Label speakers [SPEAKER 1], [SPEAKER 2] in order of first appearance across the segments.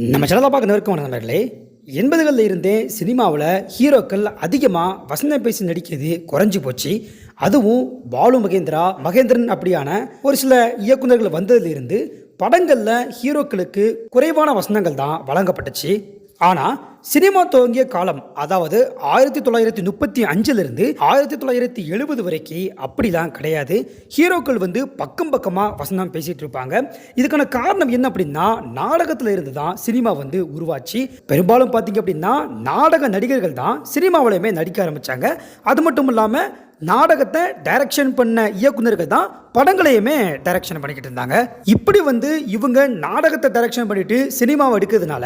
[SPEAKER 1] நம்ம சேனலை பார்க்க நெருக்கம் நண்பர்களே. எண்பதுகளில் இருந்தே சினிமாவில் ஹீரோக்கள் அதிகமாக வசனம் பேசி நடிக்கிறது குறைஞ்சி போச்சு. அதுவும் பாலு மகேந்திரா மகேந்திரன் அப்படியான ஒரு சில இயக்குநர்கள் வந்ததிலிருந்து படங்களில் ஹீரோக்களுக்கு குறைவான வசனங்கள் தான் வழங்கப்பட்டுச்சு. ஆனால் சினிமா துவங்கிய காலம் அதாவது ஆயிரத்தி தொள்ளாயிரத்தி முப்பத்தி அஞ்சிலிருந்து ஆயிரத்தி தொள்ளாயிரத்தி எழுபது வரைக்கும் அப்படிலாம் கிடையாது. ஹீரோக்கள் வந்து பக்கம் பக்கமாக வசனம் பேசிகிட்டு இருப்பாங்க. இதுக்கான காரணம் என்ன அப்படின்னா நாடகத்தில் இருந்து தான் சினிமா வந்து உருவாச்சு. பெரும்பாலும் பார்த்தீங்க அப்படின்னா நாடக நடிகர்கள் தான் சினிமாவிலையுமே நடிக்க ஆரம்பித்தாங்க அது மட்டும் இல்லாமல் நாடகத்தை டைரக்ஷன் பண்ண இயக்குனர்கள் தான் படங்களையுமே டைரக்ஷன் பண்ணிக்கிட்டு இருந்தாங்க. இப்படி வந்து இவங்க நாடகத்தை டைரக்ஷன் பண்ணிட்டு சினிமாவை எடுக்கிறதுனால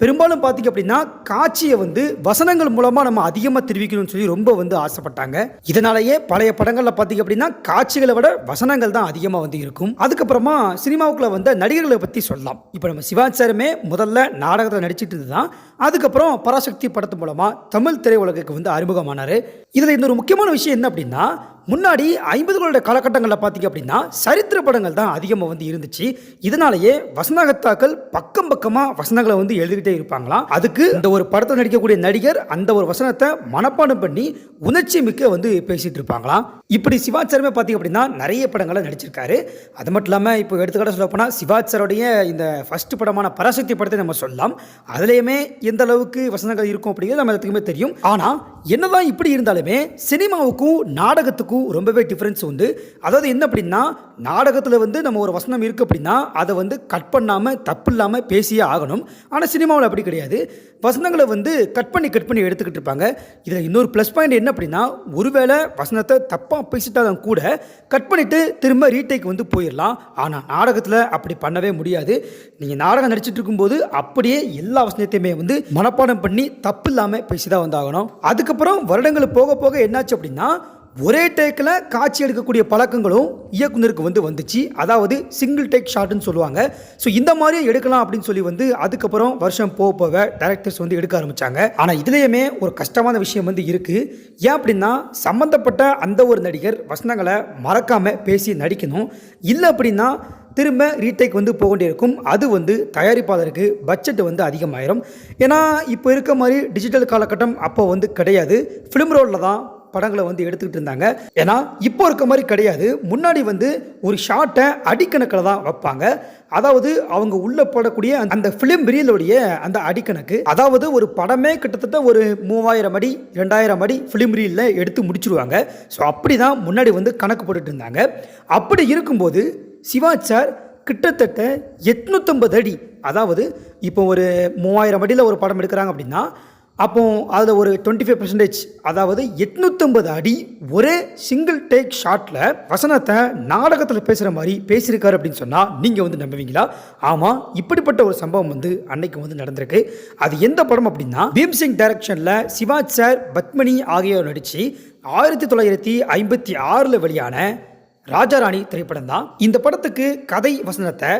[SPEAKER 1] பெரும்பாலும் பார்த்தீங்க அப்படின்னா காட்சியை வந்து வசனங்கள் மூலமாக நம்ம அதிகமாக தெரிவிக்கணும்னு சொல்லி ரொம்ப வந்து ஆசைப்பட்டாங்க. இதனாலேயே பழைய படங்களில் பார்த்தீங்க அப்படின்னா காட்சிகளை விட வசனங்கள் தான் அதிகமாக வந்து இருக்கும். அதுக்கப்புறமா சினிமாவுக்குள்ள வந்த நடிகர்களை பற்றி சொல்லலாம். இப்போ நம்ம சிவாச்சாரமே முதல்ல நாடகத்தில் நடிச்சிட்டு இருந்தான் அதுக்கப்புறம் பராசக்தி படத்து மூலமாக தமிழ் திரையுலகுக்கு வந்து அறிமுகமானார். இதில் இன்னொரு முக்கியமான விஷயம் என்ன அப்படின்னா முன்னாடி ஐம்பதுகளோட காலகட்டங்களில் பார்த்தீங்க அப்படின்னா சரித்திர படங்கள் தான் அதிகமாக வந்து இருந்துச்சு. இதனாலேயே வசனகத்தாக்கள் பக்கம் பக்கமாக வசனங்களை வந்து எழுதிக்கிட்டே இருப்பாங்களாம். அதுக்கு இந்த ஒரு படத்தில் நடிக்கக்கூடிய நடிகர் அந்த ஒரு வசனத்தை மனப்பாடம் பண்ணி உணர்ச்சி மிக்க வந்து பேசிகிட்டு இருப்பாங்களாம். இப்படி சிவாச்சாரமே பார்த்தீங்க அப்படின்னா நிறைய படங்களை நடிச்சிருக்காரு. அது மட்டும் இல்லாமல் இப்போ எடுத்துக்காட்ட சொல்ல போனால் சிவாச்சாரோடைய இந்த ஃபஸ்ட்டு படமான பராசக்தி படத்தை நம்ம சொல்லலாம். அதுலேயுமே எந்த அளவுக்கு வசனங்கள் இருக்கும் அப்படிங்கிறது நம்ம எல்லாத்துக்குமே தெரியும். ஆனால் என்னதான் இப்படி இருந்தாலுமே சினிமாவுக்கும் நாடகத்துக்கும் ரொம்பவே டிஃப்ரென்ஸ் உண்டு. அதாவது என்ன அப்படின்னா நாடகத்தில் வந்து நம்ம ஒரு வசனம் இருக்குது அப்படின்னா அதை வந்து கட் பண்ணாமல் தப்பு இல்லாமல் பேசியே ஆகணும். ஆனால் சினிமாவில் அப்படி கிடையாது. வசனங்களை வந்து கட் பண்ணி கட் பண்ணி எடுத்துக்கிட்டு இருப்பாங்க. இதில் இன்னொரு ப்ளஸ் பாயிண்ட் என்ன அப்படின்னா ஒருவேளை வசனத்தை தப்பாக பேசிட்டாலும் கூட கட் பண்ணிவிட்டு திரும்ப ரீடேக் வந்து போயிடலாம். ஆனால் நாடகத்தில் அப்படி பண்ணவே முடியாது. நீங்கள் நாடகம் நடிச்சிட்டு இருக்கும்போது அப்படியே எல்லா வசனத்தையுமே வந்து மனப்பாடம் பண்ணி தப்பு இல்லாமல் பேசி தான் வந்தாகணும். அதுக்கப்புறம் வருடங்கள் போக போக என்னாச்சு அப்படின்னா ஒரே டேக்கில் காட்சி எடுக்கக்கூடிய பழக்கங்களும் இயக்குனருக்கு வந்து வந்துச்சு. அதாவது சிங்கிள் டேக் ஷாட்னு சொல்லுவாங்க. ஸோ இந்த மாதிரியே எடுக்கலாம் அப்படின்னு சொல்லி வந்து அதுக்கப்புறம் வருஷம் போக போக டேரக்டர்ஸ் வந்து எடுக்க ஆரம்பித்தாங்க ஆனால் இதுலேயுமே ஒரு கஷ்டமான விஷயம் வந்து இருக்குது ஏன் அப்படின்னா சம்மந்தப்பட்ட அந்த ஒரு நடிகர் வசனங்களை மறக்காமல் பேசி நடிக்கணும். இல்லை அப்படின்னா திரும்ப ரீடேக் வந்து போக வேண்டியிருக்கும் அது வந்து தயாரிப்பாளருக்கு பட்ஜெட் வந்து அதிகமாயிரும். ஏன்னா இப்போ இருக்க மாதிரி டிஜிட்டல் காலகட்டம் அப்போ வந்து கிடையாது. ஃபிலிம் ரோலில் தான் படங்களை வந்து எடுத்துக்கிட்டு இருந்தாங்க. ஏன்னா இப்போ இருக்க மாதிரி கிடையாது. முன்னாடி வந்து ஒரு ஷார்ட்டை அடிக்கணக்கில் தான் வைப்பாங்க. அதாவது அவங்க உள்ள போடக்கூடிய அந்த ஃபிலிம் ரீலோடைய அந்த அடிக்கணக்கு. அதாவது ஒரு படமே கிட்டத்தட்ட ஒரு மூவாயிரம் அடி ரெண்டாயிரம் அடி ஃபிலிம் ரீலில் எடுத்து முடிச்சிருவாங்க. ஸோ அப்படி தான் முன்னாடி வந்து கணக்கு போட்டுட்டு இருந்தாங்க. அப்படி இருக்கும்போது சிவாச்சார் கிட்டத்தட்ட எட்நூற்றம்பது அடி அதாவது இப்போ ஒரு மூவாயிரம் அடியில் ஒரு படம் எடுக்கிறாங்க அப்படின்னா அப்போ அதில் ஒரு டுவெண்ட்டி ஃபைவ் பர்சன்டேஜ் அதாவது எட்நூற்றம்பது அடி ஒரே சிங்கிள் டேக் ஷாட்டில் வசனத்தை நாடகத்தில் பேசுகிற மாதிரி பேசியிருக்காரு அப்படின்னு சொன்னால் நீங்கள் வந்து நம்புவீங்களா? ஆமாம் இப்படிப்பட்ட ஒரு சம்பவம் வந்து அன்னைக்கு வந்து நடந்திருக்கு. அது எந்த படம் அப்படின்னா பீம்சிங் டைரக்ஷனில் சிவாஜ் சார் பத்மினி ஆகியோர் நடித்து ஆயிரத்தி தொள்ளாயிரத்தி ஐம்பத்தி ஆறில் வெளியான ராஜாராணி திரைப்படம் தான் இந்த படத்துக்கு கதை வசனத்தை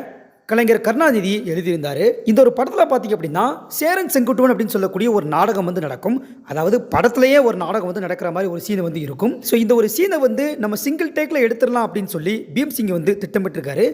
[SPEAKER 1] கலைஞர் கருணாநிதி எழுதியிருந்தார். இந்த ஒரு படத்தில் பார்த்தீங்க அப்படின்னா சேரன் செங்குட்டுவன் அப்படின்னு சொல்லக்கூடிய ஒரு நாடகம் வந்து நடக்கும். அதாவது படத்துலேயே ஒரு நாடகம் வந்து நடக்கிற மாதிரி ஒரு சீனை வந்து இருக்கும். ஸோ இந்த ஒரு சீனை வந்து நம்ம சிங்கிள் டேக்கில் எடுத்துடலாம் அப்படின்னு சொல்லி பீம் சிங் வந்து திட்டமிட்டிருக்காரு.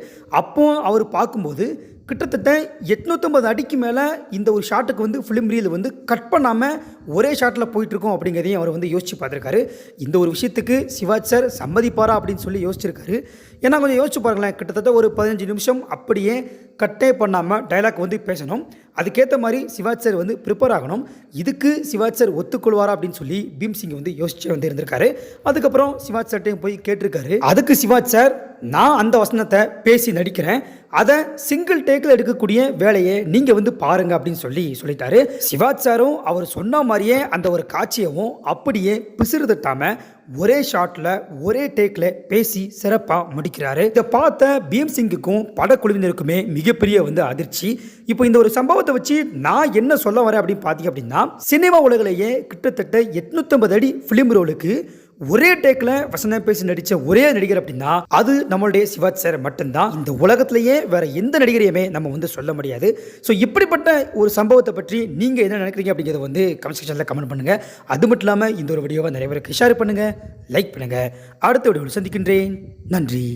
[SPEAKER 1] அப்போ அவர் பார்க்கும்போது கிட்டத்தட்ட எட்நூற்றம்பது அடிக்கு மேலே இந்த ஒரு ஷாட்டுக்கு வந்து ஃபிலிம் ரீல் வந்து கட் பண்ணாமல் ஒரே ஷாட்டில் போயிட்டுருக்கோம் அப்படிங்கிறதையும் அவர் வந்து யோசிச்சு பார்த்துருக்காரு. இந்த ஒரு விஷயத்துக்கு சிவாஜ் சார் சம்மதிப்பாரா அப்படின்னு சொல்லி யோசிச்சிருக்காரு. ஏன்னா கொஞ்சம் யோசிச்சு பாருங்களேன் கிட்டத்தட்ட ஒரு பதினஞ்சு நிமிஷம் அப்படியே கட்டே பண்ணாமல் டைலாக் வந்து பேசணும். அதுக்கேற்ற மாதிரி சிவாஜ் சார் வந்து ப்ரிப்பேர் ஆகணும். இதுக்கு சிவாஜ் சார் ஒத்துக்கொள்வாரா அப்படின்னு சொல்லி பீம் சிங் வந்து யோசிச்சு வந்து இருந்திருக்காரு. அதுக்கப்புறம் சிவாஜ் சார்ட்டையும் போய் கேட்டிருக்காரு. அதுக்கு சிவாஜ் சார் நான் அந்த வசனத்தை பேசி நடிக்கிறேன். அதை சிங்கிள் டேக்கில் எடுக்கக்கூடிய வேலையை நீங்கள் வந்து பாருங்க அப்படின்னு சொல்லி சொல்லிட்டாரு. சிவாஜ் சாரும் அவர் சொன்ன மாதிரியே அந்த ஒரு காட்சியவும் அப்படியே பிசுறு தட்டாமல் ஒரே ஷாட்டில் ஒரே டேக்கில் பேசி சிறப்பாக முடிக்கிறாரு. இதை பார்த்த பீம் சிங்குக்கும் படக்குழுவினருக்குமே மிகப்பெரிய வந்து அதிர்ச்சி. இப்போ இந்த ஒரு சம்பவத்தை வச்சு நான் என்ன சொல்ல வரேன் அப்படின்னு பார்த்தீங்க அப்படின்னா சினிமா உலகிலேயே கிட்டத்தட்ட எட்நூற்றம்பது அடி ஃபிலிம் ரோலுக்கு ஒரே டேக்கில் வசனம் பேசி நடித்த ஒரே நடிகர் அப்படின்னா அது நம்மளுடைய சிவாஜ் சார் மட்டும்தான். இந்த உலகத்திலேயே வேற எந்த நடிகரையுமே நம்ம வந்து சொல்ல முடியாது. ஸோ இப்படிப்பட்ட ஒரு சம்பவத்தை பற்றி நீங்கள் என்ன நினைக்கிறீங்க அப்படிங்கிறத வந்து கமெண்ட் செக்ஷனில் கமெண்ட் பண்ணுங்கள் அது மட்டும் இல்லாமல் இந்த ஒரு வீடியோவை நிறைய பேருக்கு ஷேர் பண்ணுங்கள் லைக் பண்ணுங்கள் அடுத்த வீடியோவில் சந்திக்கின்றேன். நன்றி.